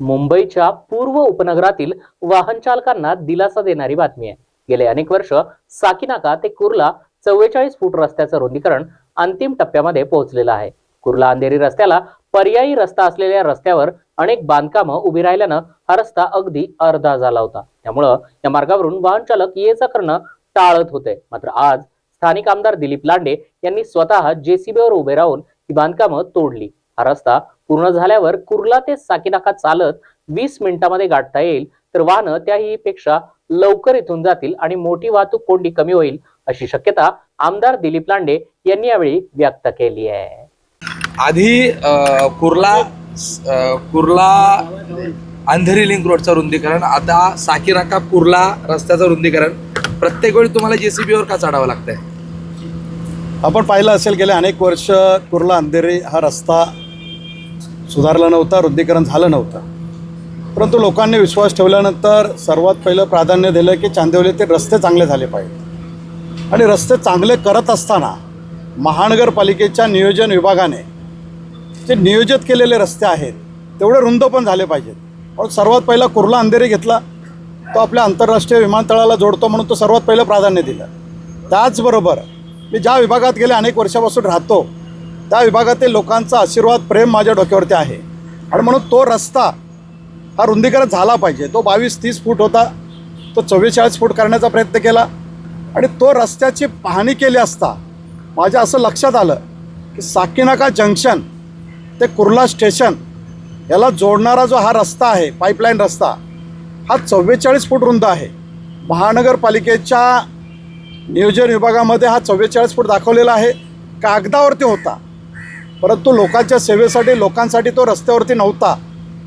मुंबईच्या पूर्व उपनगरातील वाहन चालकांना दिलासा देणारी बातमी आहे. गेले अनेक वर्ष साकीनाका ते कुर्ला चव्वेचाळीस फूट रस्त्याचं रुंदीकरण अंतिम टप्प्यामध्ये पोहोचलेलं आहे. कुर्ला अंधेरी रस्त्याला पर्यायी रस्ता असलेल्या रस्त्यावर अनेक बांधकामं उभी राहिल्यानं हा रस्ता अगदी अर्धा झाला होता. त्यामुळं या मार्गावरून वाहन चालक ये जा करणं टाळत होते. मात्र आज स्थानिक आमदार दिलीप लांडे यांनी स्वतः जेसीबीवर उभे राहून ही बांधकामं तोडली. हा रस्ता पूर्ण झाल्यावर कुर्ला ते साकीनाका चालत वीस मिनिटांमध्ये गाठता येईल. तर वाहनं त्याही पेक्षा लवकर इथून जातील आणि मोठी वाहतूक कोंडी कमी होईल अशी शक्यता आमदार दिलीप लांडे यांनी यावेळी व्यक्त केली आहे. आधी कुर्ला कुर्ला अंधेरी लिंक रोडचं रुंदीकरण आता साकीनाका कुर्ला रस्त्याचं रुंदीकरण. प्रत्येक वेळी तुम्हाला जेसीबीवर का चढावं लागतंय? आपण पाहिलं असेल गेले अनेक वर्ष कुर्ला अंधेरी हा रस्ता सुधारला नव्हता रुद्धीकरण झालं नव्हतं. परंतु लोकांनी विश्वास ठेवल्यानंतर सर्वात पहिलं प्राधान्य दिलं की चांदिवलीतील रस्ते चांगले झाले पाहिजेत. आणि रस्ते चांगले करत असताना महानगरपालिकेच्या नियोजन विभागाने जे नियोजित केलेले रस्ते आहेत तेवढे रुंद पण झाले पाहिजेत. म्हणून सर्वात पहिला कुर्ला अंधेरी घेतला तो आपल्या आंतरराष्ट्रीय विमानतळाला जोडतो म्हणून तो सर्वात पहिलं प्राधान्य दिलं. त्याचबरोबर मी ज्या विभागात गेले अनेक वर्षापासून राहतो त्या विभागातील लोकांचा आशीर्वाद प्रेम माझ्या डोक्यावरती आहे. आणि म्हणून तो रस्ता हा रुंदीकरण झाला पाहिजे. तो बावीस तीस फूट होता. तो चव्वेचाळीस फूट करण्याचा प्रयत्न केला. आणि तो रस्त्याची पाहणी केली असता माझ्या असं लक्षात आलं की साकीनाका जंक्शन ते कुर्ला स्टेशन याला जोडणारा जो हा रस्ता आहे पाईपलाईन रस्ता हा चव्वेचाळीस फूट रुंद आहे. महानगरपालिकेच्या नियोजन विभागामध्ये हा चव्वेचाळीस फूट दाखवलेला आहे. कागदावरती होता. परंतु लोकांच्या सेवेसाठी लोकांसाठी तो रस्त्यावरती नव्हता.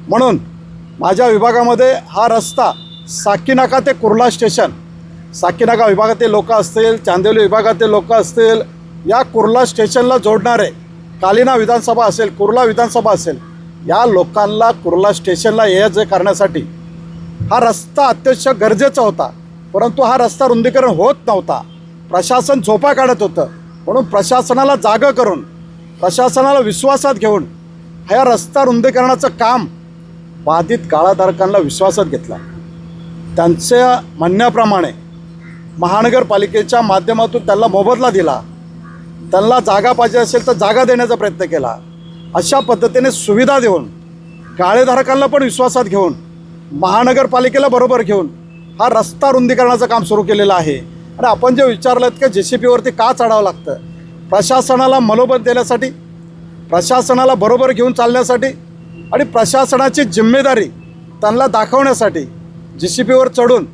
म्हणून माझ्या विभागामध्ये हा रस्ता साकीनाका ते कुर्ला स्टेशन साकीनाका विभागातील लोक असतील चांदिवली विभागातील लोक असतील या कुर्ला स्टेशनला जोडणारे कालिना विधानसभा असेल कुर्ला विधानसभा असेल या लोकांना कुर्ला स्टेशनला ये जे करण्यासाठी हा रस्ता अत्यंत गरजेचा होता. परंतु हा रस्ता रुंदीकरण होत नव्हता. प्रशासन झोपा काढत होतं. म्हणून प्रशासनाला जागं करून प्रशासनाला विश्वासात घेऊन ह्या रस्ता रुंदीकरणाचं काम बाधित काळाधारकांना विश्वासात घेतला. त्यांच्या म्हणण्याप्रमाणे महानगरपालिकेच्या माध्यमातून त्यांना मोबदला दिला. त्यांना जागा पाहिजे असेल तर जागा देण्याचा प्रयत्न केला. अशा पद्धतीने सुविधा देऊन काळेधारकांना पण विश्वासात घेऊन महानगरपालिकेला बरोबर घेऊन हा रस्ता रुंदीकरणाचं काम सुरू केलेलं आहे. आणि आपण जे विचारलं की जे सी पीवरती का चढावं लागतं? प्रशासनाला मनोबल देण्यासाठी प्रशासनाला बरोबर घेऊन चालण्यासाठी आणि प्रशासनाची जिम्मेदारी त्यांना दाखवण्यासाठी जी सी पीवर चढून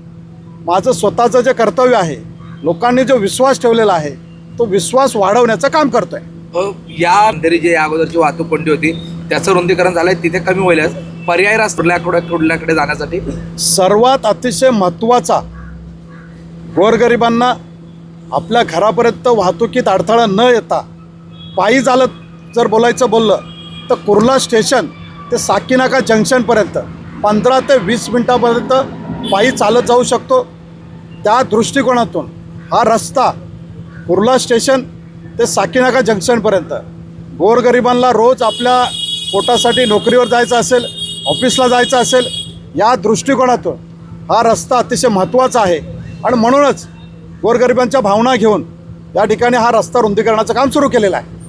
माझं स्वतःचं जे कर्तव्य आहे लोकांनी जो विश्वास ठेवलेला आहे तो विश्वास वाढवण्याचं काम करतो आहे या अंधेरी जे अगोदरची वाहतूक कोंडी होती त्याचं रुंदीकरण झालंय तिथे कमी होईल पर्याय रस्ता कुर्ल्याकडे कुर्ल्याकडे जाण्यासाठी. सर्वात अतिशय महत्त्वाचा गोरगरिबांना आपल्या घरापर्यंत वाहतुकीत अडथळा न येता पायी चालत जर बोलायचं बोललं तर कुर्ला स्टेशन ते साकीनाका जंक्शनपर्यंत पंधरा ते वीस मिनटापर्यंत पायी चालत जाऊ शकतो. त्या दृष्टिकोनातून हा रस्ता कुर्ला स्टेशन ते साकीनाका जंक्शनपर्यंत गोरगरिबांना रोज आपल्या पोटासाठी नोकरीवर जायचं असेल ऑफिसला जायचं असेल या दृष्टिकोनातून हा रस्ता अतिशय महत्त्वाचा आहे. आणि म्हणूनच गोरगरिबांच्या भावना घेऊन या ठिकाणी हा रस्ता रुंदीकरणाचं काम सुरू केलेलं आहे.